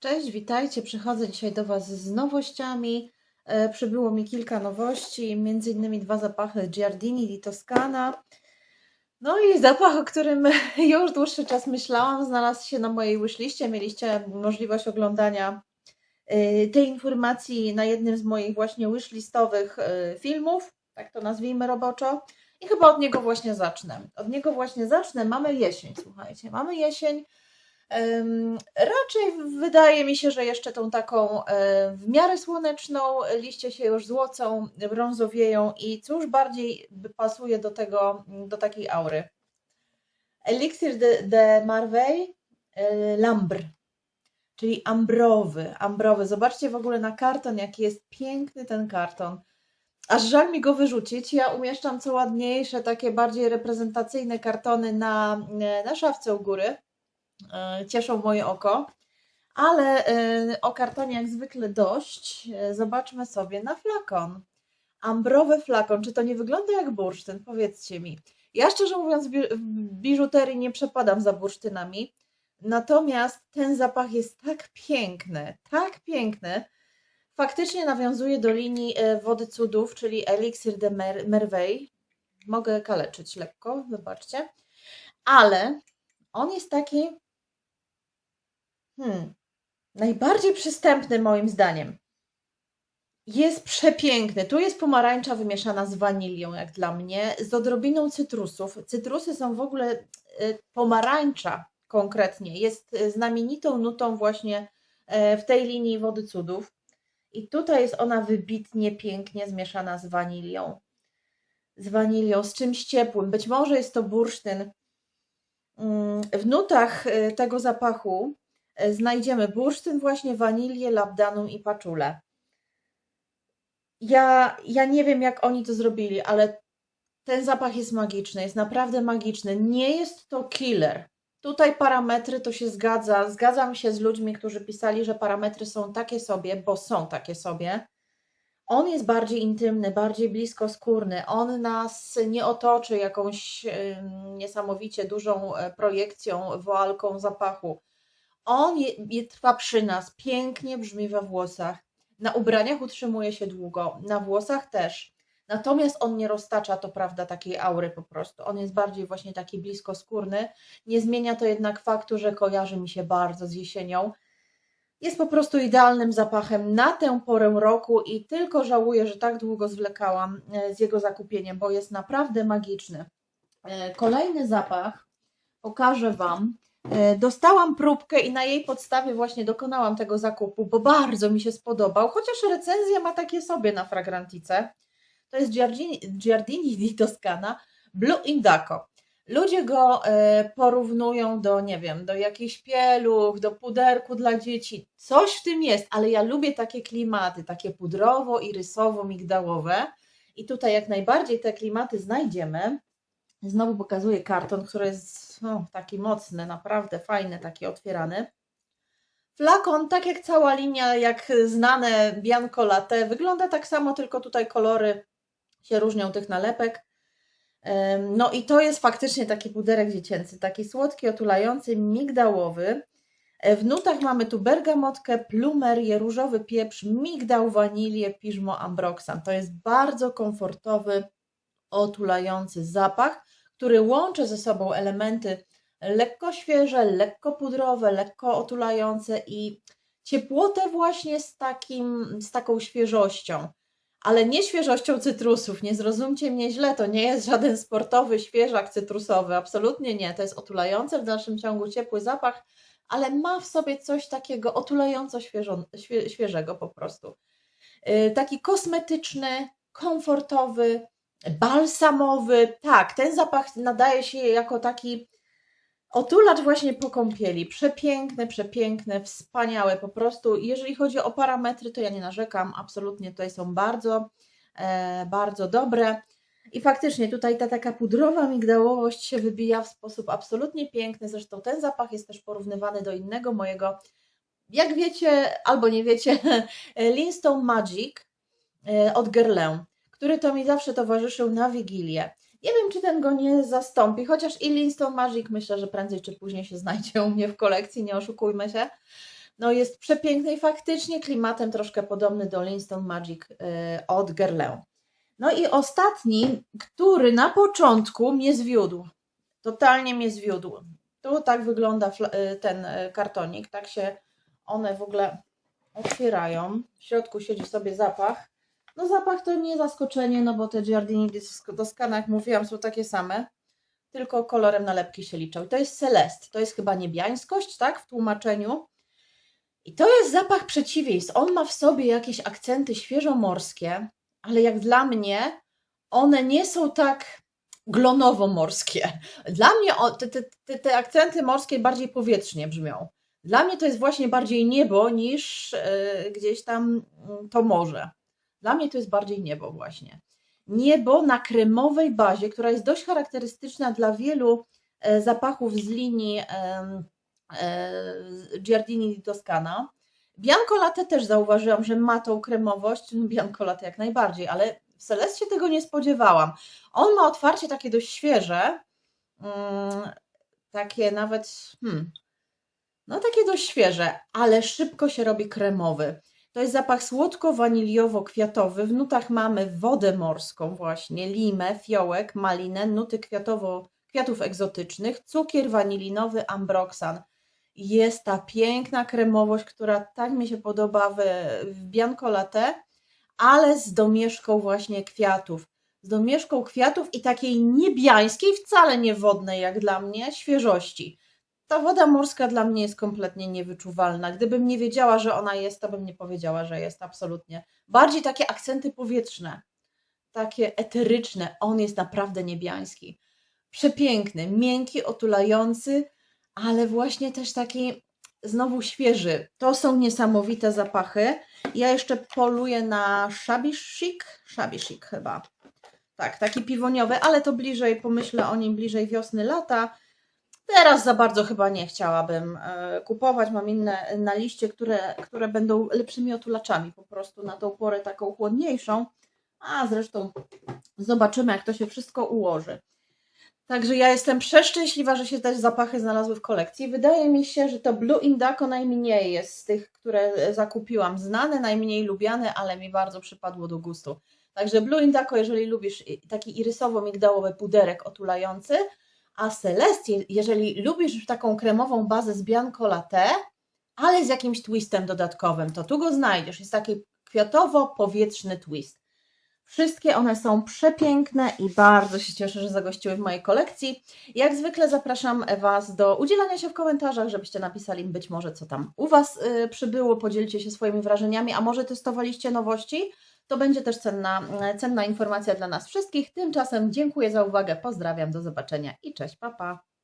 Cześć, witajcie. Przychodzę dzisiaj do Was z nowościami. E, przybyło mi kilka nowości, między innymi dwa zapachy Giardini di Toscana. No i zapach, o którym już dłuższy czas myślałam, znalazł się na mojej wishliście. Mieliście możliwość oglądania e, tej informacji na jednym z moich właśnie wishlistowych e, filmów, tak to nazwijmy roboczo. I chyba od niego właśnie zacznę. Od niego właśnie zacznę. Mamy jesień, słuchajcie. Mamy jesień. Raczej wydaje mi się, że jeszcze tą taką e, w miarę słoneczną, liście się już złocą, brązowieją i cóż bardziej pasuje do tego, do takiej aury. Elixir de, de Marveille e, Lambre, czyli ambrowy, ambrowy. Zobaczcie w ogóle na karton, jaki jest piękny ten karton. Aż żal mi go wyrzucić. Ja umieszczam co ładniejsze, takie bardziej reprezentacyjne kartony na, na szafce u góry e, cieszą moje oko. Ale e, o kartonie jak zwykle dość. E, Zobaczmy sobie na flakon. Ambrowy flakon. Czy to nie wygląda jak bursztyn? Powiedzcie mi. Ja szczerze mówiąc w bi- w biżuterii nie przepadam za bursztynami. Natomiast ten zapach jest tak piękny, tak piękny. Faktycznie nawiązuje do linii e, wody cudów, czyli Elixir de Mer- Merveille. Mogę kaleczyć lekko, wybaczcie. Ale on jest taki Hmm. Najbardziej przystępny moim zdaniem. Jest przepiękny. Tu jest pomarańcza wymieszana z wanilią, jak dla mnie, z odrobiną cytrusów. Cytrusy są w ogóle, y, pomarańcza konkretnie, jest y, znamienitą nutą właśnie e, w tej linii wody cudów. I tutaj jest ona wybitnie pięknie zmieszana z wanilią. Z wanilią, z czymś ciepłym. Być może jest to bursztyn. Mm, W nutach y, tego zapachu znajdziemy bursztyn, właśnie wanilię, labdanum i paczulę. Ja, ja nie wiem, jak oni to zrobili, ale ten zapach jest magiczny, jest naprawdę magiczny. Nie jest to killer. Tutaj parametry to się zgadza. Zgadzam się z ludźmi, którzy pisali, że parametry są takie sobie, bo są takie sobie. On jest bardziej intymny, bardziej bliskoskórny. On nas nie otoczy jakąś niesamowicie dużą e, projekcją, woalką zapachu. On je, je, trwa przy nas, pięknie brzmi we włosach. Na ubraniach utrzymuje się długo, na włosach też. Natomiast on nie roztacza, to prawda, takiej aury po prostu. On jest bardziej właśnie taki bliskoskórny. Nie zmienia to jednak faktu, że kojarzy mi się bardzo z jesienią. Jest po prostu idealnym zapachem na tę porę roku i tylko żałuję, że tak długo zwlekałam e, z jego zakupieniem, bo jest naprawdę magiczny. E, Kolejny zapach pokażę Wam. E, Dostałam próbkę i na jej podstawie właśnie dokonałam tego zakupu, bo bardzo mi się spodobał, chociaż recenzja ma takie sobie na Fragrantice. To jest Giardini, Giardini di Toscana Blue Indaco. Ludzie go e, porównują do, nie wiem, do jakichś pieluch, do puderku dla dzieci. Coś w tym jest, ale ja lubię takie klimaty, takie pudrowo, irysowo, migdałowe. I tutaj jak najbardziej te klimaty znajdziemy. Znowu pokazuję karton, który jest no, taki mocny, naprawdę fajny, taki otwierany. Flakon, tak jak cała linia, jak znane Bianco Latte, wygląda tak samo, tylko tutaj kolory się różnią tych nalepek. No i to jest faktycznie taki puderek dziecięcy, taki słodki, otulający, migdałowy. E, W nutach mamy tu bergamotkę, plumerię, różowy pieprz, migdał, wanilię, piżmo, ambroxan. To jest bardzo komfortowy, otulający zapach, który łączy ze sobą elementy lekko świeże, lekko pudrowe, lekko otulające i ciepłotę właśnie z, takim, z taką świeżością. Ale nie świeżością cytrusów, nie zrozumcie mnie źle, to nie jest żaden sportowy świeżak cytrusowy, absolutnie nie. To jest otulający w dalszym ciągu ciepły zapach, ale ma w sobie coś takiego otulająco świeżo, świe, świeżego po prostu. Yy, taki kosmetyczny, komfortowy, balsamowy. Tak, ten zapach nadaje się jako taki otulacz właśnie po kąpieli. Przepiękny, przepiękny, wspaniały po prostu. Jeżeli chodzi o parametry, to ja nie narzekam, absolutnie tutaj są bardzo, e, bardzo dobre. I faktycznie tutaj ta taka pudrowa migdałowość się wybija w sposób absolutnie piękny. Zresztą ten zapach jest też porównywany do innego mojego, jak wiecie albo nie wiecie, Linstone Magic e, od Guerlain, który to mi zawsze towarzyszył na Wigilię. Nie wiem, czy ten go nie zastąpi, chociaż i Linstone Magic myślę, że prędzej czy później się znajdzie u mnie w kolekcji, nie oszukujmy się. No jest przepiękny i faktycznie klimatem troszkę podobny do Linston Magic y, od Guerlain. No i ostatni, który na początku mnie zwiódł. Totalnie mnie zwiódł. Tu tak wygląda y, ten y, kartonik, tak się one w ogóle otwierają. W środku siedzi sobie zapach. No zapach to nie zaskoczenie, no bo te Giardini di Toscana, jak mówiłam, są takie same, tylko kolorem nalepki się liczą. I to jest Celest, to jest chyba niebiańskość, tak, w tłumaczeniu. I to jest zapach przeciwieństw. On ma w sobie jakieś akcenty świeżomorskie, ale jak dla mnie one nie są tak glonowo-morskie. Dla mnie te, te, te akcenty morskie bardziej powietrznie brzmią. Dla mnie to jest właśnie bardziej niebo niż e, gdzieś tam mm, to morze. Dla mnie to jest bardziej niebo właśnie. Niebo na kremowej bazie, która jest dość charakterystyczna dla wielu e, zapachów z linii e, Giardini di Toscana. Bianco Latte też zauważyłam, że ma tą kremowość. Bianco Latte jak najbardziej, ale w Celestie tego nie spodziewałam. On ma otwarcie takie dość świeże, mm, takie nawet, hmm, no takie dość świeże, ale szybko się robi kremowy. To jest zapach słodko-waniliowo-kwiatowy. W nutach mamy wodę morską właśnie, limę, fiołek, malinę, nuty kwiatowo, kwiatów egzotycznych, cukier wanilinowy, ambroksan. Jest ta piękna kremowość, która tak mi się podoba w, w Bianco Latte, ale z domieszką właśnie kwiatów. Z domieszką kwiatów i takiej niebiańskiej, wcale nie wodnej jak dla mnie, świeżości. Ta woda morska dla mnie jest kompletnie niewyczuwalna. Gdybym nie wiedziała, że ona jest, to bym nie powiedziała, że jest absolutnie. Bardziej takie akcenty powietrzne, takie eteryczne. On jest naprawdę niebiański. Przepiękny, miękki, otulający, ale właśnie też taki znowu świeży. To są niesamowite zapachy. Ja jeszcze poluję na shabby chic chyba. Tak, taki piwoniowy, ale to bliżej, pomyślę o nim bliżej wiosny, lata. Teraz za bardzo chyba nie chciałabym e, kupować. Mam inne na liście, które, które będą lepszymi otulaczami po prostu na tą porę taką chłodniejszą. A zresztą zobaczymy, jak to się wszystko ułoży. Także ja jestem przeszczęśliwa, że się te zapachy znalazły w kolekcji. Wydaje mi się, że to Blue Indaco najmniej jest z tych, które zakupiłam. Znane, najmniej lubiane, ale mi bardzo przypadło do gustu. Także Blue Indaco, jeżeli lubisz taki irysowo-migdałowy puderek otulający, a Celestie, jeżeli lubisz taką kremową bazę z Bianco Latte, ale z jakimś twistem dodatkowym, to tu go znajdziesz. Jest taki kwiatowo-powietrzny twist. Wszystkie one są przepiękne i bardzo się cieszę, że zagościły w mojej kolekcji. Jak zwykle zapraszam Was do udzielania się w komentarzach, żebyście napisali być może, co tam u Was y, przybyło, podzielcie się swoimi wrażeniami, a może testowaliście nowości? To będzie też cenna, cenna informacja dla nas wszystkich. Tymczasem dziękuję za uwagę, pozdrawiam, do zobaczenia i cześć, papa. Pa.